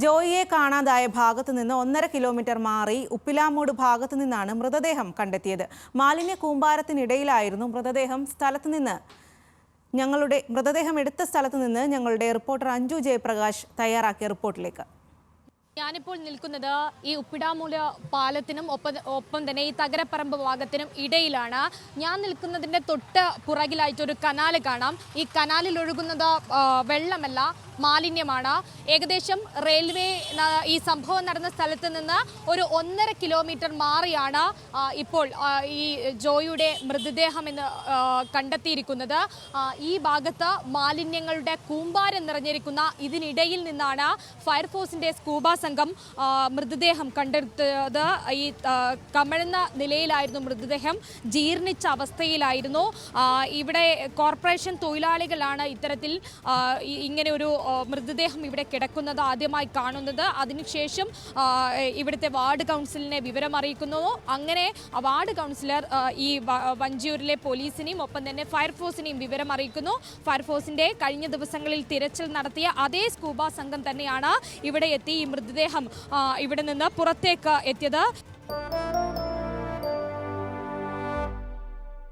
ജോയിയെ കാണാതായ ഭാഗത്ത് നിന്ന് ഒന്നര കിലോമീറ്റർ മാറി ഉപ്പിലാമൂട് ഭാഗത്ത് നിന്നാണ് മൃതദേഹം കണ്ടെത്തിയത്. മാലിന്യ കൂമ്പാരത്തിനിടയിലായിരുന്നു മൃതദേഹം സ്ഥലത്ത് നിന്ന്. ഞങ്ങളുടെ മൃതദേഹം എടുത്ത സ്ഥലത്ത് നിന്ന് ഞങ്ങളുടെ റിപ്പോർട്ടർ അഞ്ജു ജയപ്രകാശ് തയ്യാറാക്കിയ റിപ്പോർട്ടിലേക്ക്. ഞാനിപ്പോൾ നിൽക്കുന്നത് ഈ ഉപ്പിടാമൂല പാലത്തിനും ഒപ്പം ഒപ്പം തന്നെ ഈ തകരപ്പറമ്പ് ഭാഗത്തിനും ഇടയിലാണ്. ഞാൻ നിൽക്കുന്നതിന്റെ തൊട്ട് പുറകിലായിട്ടൊരു കനാല് കാണാം. ഈ കനാലിൽ ഒഴുകുന്നത് വെള്ളമല്ല. മാലിന്യമാണ്. ഏകദേശം റെയിൽവേ ഈ സംഭവം നടന്ന സ്ഥലത്ത് നിന്ന് ഒരു ഒന്നര കിലോമീറ്റർ മാറിയാണ് ഇപ്പോൾ ഈ ജോയുടെ മൃതദേഹം എന്ന് കണ്ടെത്തിയിരിക്കുന്നത്. ഈ ഭാഗത്ത് മാലിന്യങ്ങളുടെ കൂമ്പാരം നിറഞ്ഞിരിക്കുന്ന ഇതിനിടയിൽ നിന്നാണ് ഫയർഫോഴ്സിന്റെ സ്കൂബ സംഘം മൃതദേഹം കണ്ടെടുത്തത്. ഈ കമഴുന്ന നിലയിലായിരുന്നു മൃതദേഹം ജീർണിച്ച അവസ്ഥയിലായിരുന്നു. ഇവിടെ കോർപ്പറേഷൻ തൊഴിലാളികളാണ് ഇത്തരത്തിൽ ഇങ്ങനെ ഒരു മൃതദേഹം ഇവിടെ കിടക്കുന്നത് ആദ്യമായി കാണുന്നത്. അതിനുശേഷം ഇവിടുത്തെ വാർഡ് കൗൺസിലിനെ വിവരം അറിയിക്കുന്നു. അങ്ങനെ വാർഡ് കൗൺസിലർ ഈ വഞ്ചിയൂരിലെ പോലീസിനെയും ഒപ്പം തന്നെ ഫയർഫോഴ്സിനെയും വിവരം അറിയിക്കുന്നു. ഫയർഫോഴ്സിന്റെ കഴിഞ്ഞ ദിവസങ്ങളിൽ തിരച്ചിൽ നടത്തിയ അതേ സ്കൂബ സംഘം തന്നെയാണ് ഇവിടെ എത്തി ഈ മൃതദേഹം ഇവിടെ നിന്ന് പുറത്തേക്ക് എത്തിയത്.